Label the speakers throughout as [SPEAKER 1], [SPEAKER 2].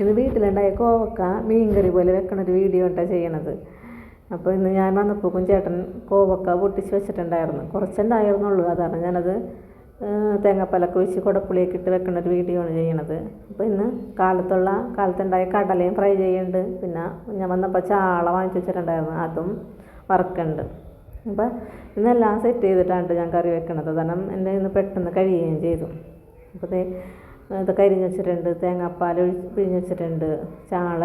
[SPEAKER 1] ഇന്ന് വീട്ടിലുണ്ടായ കോവക്ക മീൻകറി പോലെ വെക്കണ ഒരു വീഡിയോ ഉണ്ടാ ചെയ്യണത്. അപ്പോൾ ഇന്ന് ഞാൻ വന്നപ്പോക്കും ചേട്ടൻ കോവക്ക പൊട്ടിച്ച് വെച്ചിട്ടുണ്ടായിരുന്നു. കുറച്ചുണ്ടായിരുന്നുള്ളൂ അതാണ് ഞാനത് തേങ്ങാപ്പലൊക്കെ ഒഴിച്ച് കുടപ്പുളിയൊക്കെ ഇട്ട് വെക്കുന്ന ഒരു വീഡിയോ ആണ് ചെയ്യണത്. അപ്പോൾ ഇന്ന് കാലത്തുള്ള കാലത്തുണ്ടായ കടലയും ഫ്രൈ ചെയ്യുന്നുണ്ട് പിന്നെ ഞാൻ വന്നപ്പോൾ ചാള വാങ്ങിച്ചു വെച്ചിട്ടുണ്ടായിരുന്നു അതും വറക്കുന്നുണ്ട് അപ്പോൾ ഇന്നെല്ലാം സെറ്റ് ചെയ്തിട്ടാണ് ഞാൻ കറി വെക്കണത്. കാരണം എന്റെ ഇന്ന് പെട്ടെന്ന് കഴിയുകയും ചെയ്തു. അപ്പോൾ ദേ അരിഞ്ഞ് വെച്ചിട്ടുണ്ട്. തേങ്ങാപ്പാൽ പിഴിഞ്ഞ് വെച്ചിട്ടുണ്ട്. ചാള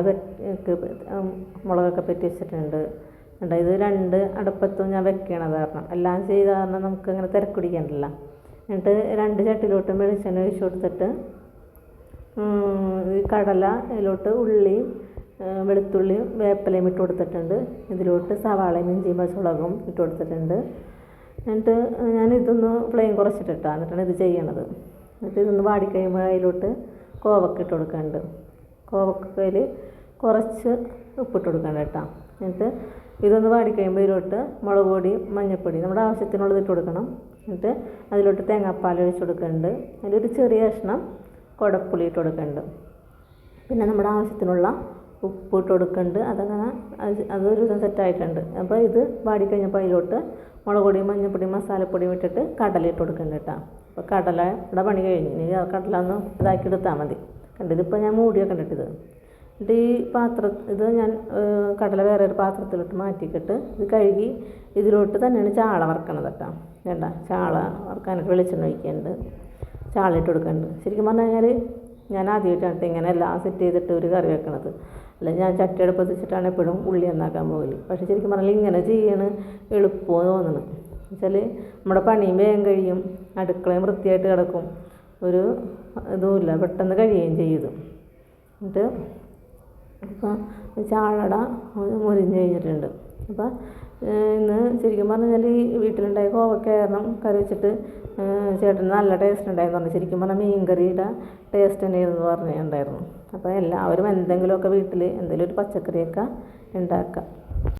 [SPEAKER 1] മുളകൊക്കെ പെറ്റി വെച്ചിട്ടുണ്ട്. ഉണ്ട് ഇത് രണ്ട് അടുപ്പത്തും ഞാൻ വെക്കണത് കാരണം. എല്ലാം ചെയ്ത കാരണം നമുക്ക് അങ്ങനെ തിരക്കുടിക്കണ്ടല്ല എന്നിട്ട് രണ്ട് ചട്ടിലോട്ടും വെളിച്ചെണ്ണ ഒഴിച്ചു കൊടുത്തിട്ട് ഈ കടല ഇതിലോട്ട് ഉള്ളിയും വെളുത്തുള്ളിയും വേപ്പിലയും ഇട്ട് കൊടുത്തിട്ടുണ്ട്. ഇതിലോട്ട് സവാളയും ഇഞ്ചിയും പച്ചമുളകും ഇട്ട് കൊടുത്തിട്ടുണ്ട്. എന്നിട്ട് ഞാൻ ഇതൊന്ന് ഫ്ലെയിം കുറച്ചിട്ടിട്ടാണ് എന്നിട്ടാണ് ഇത് ചെയ്യണത്. എന്നിട്ട് ഇതൊന്ന് വാടിക്കഴിയുമ്പോൾ അതിലോട്ട് കോവക്ക ഇട്ട് കൊടുക്കുന്നുണ്ട് കോവക്കയിൽ കുറച്ച് ഉപ്പിട്ട് കൊടുക്കണം കേട്ടോ. എന്നിട്ട് ഇതൊന്ന് വാടിക്കഴിയുമ്പോൾ ഇതിലോട്ട് മുളക് പൊടി മഞ്ഞൾപ്പൊടി നമ്മുടെ ആവശ്യത്തിനുള്ളത് ഇട്ട് കൊടുക്കണം. എന്നിട്ട് അതിലോട്ട് തേങ്ങാപ്പാൽ ഒഴിച്ച് കൊടുക്കുന്നുണ്ട് അതിലൊരു ചെറിയ കഷ്ണം കുടപ്പുളി ഇട്ട് കൊടുക്കുന്നുണ്ട് പിന്നെ നമ്മുടെ ആവശ്യത്തിനുള്ള ഉപ്പ് ഇട്ട് കൊടുക്കുന്നുണ്ട് അതങ്ങനെ അതൊരു വിധം സെറ്റായിട്ടുണ്ട് അപ്പോൾ ഇത് വാടി കഴിഞ്ഞപ്പോൾ അതിലോട്ട് മുളക് പൊടിയും മഞ്ഞൾപ്പൊടിയും മസാലപ്പൊടിയും ഇട്ടിട്ട് കടല ഇട്ട് കൊടുക്കുന്നുണ്ട് കേട്ടോ അപ്പോൾ കടലയുടെ പണി കഴിഞ്ഞ്. ഇനി കടല ഒന്ന് ഇതാക്കി എടുത്താൽ മതി. കണ്ടിതിപ്പോൾ ഞാൻ മൂടിയൊക്കെ കണ്ടിട്ടിത് എന്നിട്ട് ഈ പാത്ര ഇത് ഞാൻ കടല വേറെ ഒരു പാത്രത്തിലോട്ട് മാറ്റിക്കിട്ട് ഇത് കഴുകി ഇതിലോട്ട് തന്നെയാണ് ചാള വറക്കണത് കേട്ടോ വേണ്ട ചാള വറക്കാനായിട്ട് വെളിച്ചെണ്ണ ഒഴിക്കുന്നുണ്ട് ചാള ഇട്ട് കൊടുക്കുന്നുണ്ട് ശരിക്കും പറഞ്ഞു കഴിഞ്ഞാൽ ഞാൻ ആദ്യമായിട്ടാണ് ഇങ്ങനെ എല്ലാം സെറ്റ് ചെയ്തിട്ട് ഒരു കറി വെക്കണത്. അല്ല ഞാൻ ചട്ടി അടുപ്പത്ത് വെച്ചിട്ടാണ് എപ്പോഴും ഉള്ളി നന്നാക്കാൻ പോകൽ. പക്ഷേ ശരിക്കും പറഞ്ഞാൽ ഇങ്ങനെ ചെയ്യണ എളുപ്പമെന്ന് തോന്നുന്നു വെച്ചാൽ നമ്മുടെ പണിയും വേഗം കഴിയും അടുക്കളയും വൃത്തിയായിട്ട് കിടക്കും. ഒരു ഇതുമില്ല പെട്ടെന്ന് കഴിയുകയും ചെയ്തു എന്നിട്ട് ഇപ്പം ചാളട മുരിഞ്ഞ് കഴിഞ്ഞിട്ടുണ്ട്. അപ്പം ഇന്ന് ശരിക്കും പറഞ്ഞാൽ ഈ വീട്ടിലുണ്ടായ കോവക്ക കാരണം കറി വെച്ചിട്ട് ചേട്ടന് നല്ല ടേസ്റ്റ് ഉണ്ടായിരുന്നു പറഞ്ഞു. ശരിക്കും പറഞ്ഞാൽ മീൻ കറിയുടെ ടേസ്റ്റ് തന്നെയായിരുന്നു പറഞ്ഞിട്ടുണ്ടായിരുന്നു. അപ്പോൾ എല്ലാവരും എന്തെങ്കിലുമൊക്കെ വീട്ടിൽ എന്തെങ്കിലും ഒരു പച്ചക്കറിയൊക്കെ ഉണ്ടാക്കുക